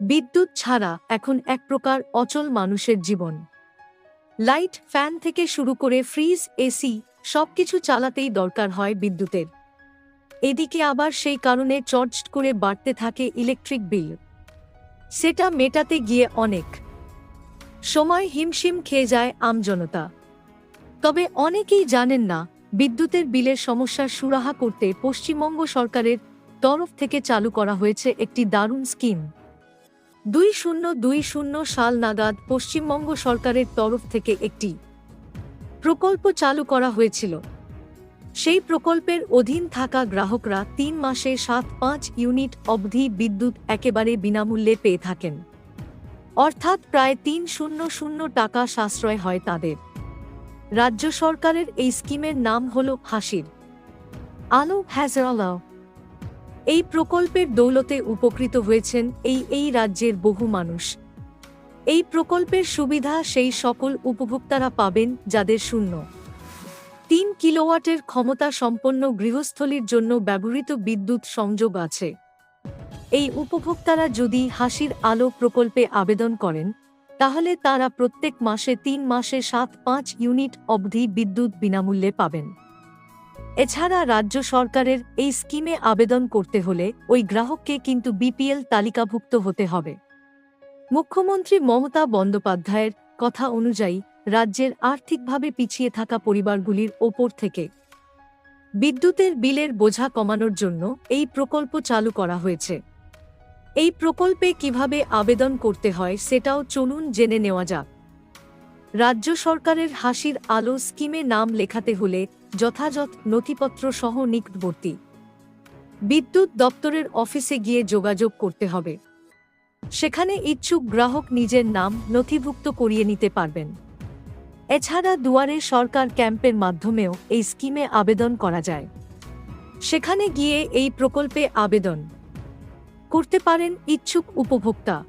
বিদ্যুৎ ছাড়া এখন এক প্রকার অচল মানুষের জীবন। লাইট, ফ্যান থেকে শুরু করে ফ্রিজ, এসি সবকিছু চালাতেই দরকার হয় বিদ্যুতের। এদিকে আবার সেই কারণে চর্চ করে বাড়তে থাকে ইলেকট্রিক বিল। সেটা মেটাতে গিয়ে অনেক। সময় হিমশিম খেয়ে যায় আমজনতা তবে অনেকেই জানেন না, বিদ্যুতের বিলের সমস্যার সুরাহা করতে পশ্চিমবঙ্গ সরকারের তরফ থেকে চালু করা হয়েছে একটি দারুণ স্কিম। দুই শূন্য দুই শূন্য সাল নাগাদ পশ্চিমবঙ্গ সরকারের তরফ থেকে একটি প্রকল্প চালু করা হয়েছিল। সেই প্রকল্পের অধীন থাকা গ্রাহকরা তিন মাসে সাত পাঁচ ইউনিট অবধি বিদ্যুৎ একেবারে বিনামূল্যে পেয়ে থাকেন। অর্থাৎ প্রায় তিন শূন্য শূন্য টাকা সাশ্রয় হয় তাদের। রাজ্য সরকারের এই স্কিমের নাম হল হাসির। আলো হ্যাজারালাও এই প্রকল্পের দৌলতে উপকৃত হয়েছেন এই এই রাজ্যের বহু মানুষ। এই প্রকল্পের সুবিধা সেই সকল উপভোক্তারা পাবেন যাদের শূন্য। তিন কিলোওয়াটের ক্ষমতা সম্পন্ন গৃহস্থলীর জন্য ব্যবহৃত বিদ্যুৎ সংযোগ আছে। এই উপভোক্তারা যদি হাসির আলো প্রকল্পে আবেদন করেন, তাহলে তারা প্রত্যেক মাসে তিন মাসে সাত পাঁচ ইউনিট অবধি বিদ্যুৎ বিনামূল্যে পাবেন। এছাড়া রাজ্য সরকারের এই স্কিমে আবেদন করতে হলে ওই গ্রাহককে কিন্তু বিপিএল তালিকাভুক্ত হতে হবে। মুখ্যমন্ত্রী মমতা বন্দ্যোপাধ্যায়ের কথা অনুযায়ী রাজ্যের আর্থিকভাবে পিছিয়ে থাকা পরিবারগুলির ওপর থেকে বিদ্যুতের বিলের বোঝা কমানোর জন্য এই প্রকল্প চালু করা হয়েছে। এই প্রকল্পে কীভাবে আবেদন করতে হয় সেটাও চলুন জেনে নেওয়া যাক। রাজ্য সরকারের হাসির আলো স্কিমে নাম লেখাতে হলে যথাযথ নথিপত্র সহ নিকটবর্তী বিদ্যুৎ দপ্তরের অফিসে গিয়ে যোগাযোগ করতে হবে। সেখানে ইচ্ছুক গ্রাহক নিজের নাম নথিভুক্ত করিয়ে নিতে পারবেন। এছাড়া দুয়ারে সরকার ক্যাম্পের মাধ্যমেও এই স্কিমে আবেদন করা যায়। সেখানে গিয়ে এই প্রকল্পে আবেদন করতে পারেন ইচ্ছুক উপভোক্তা।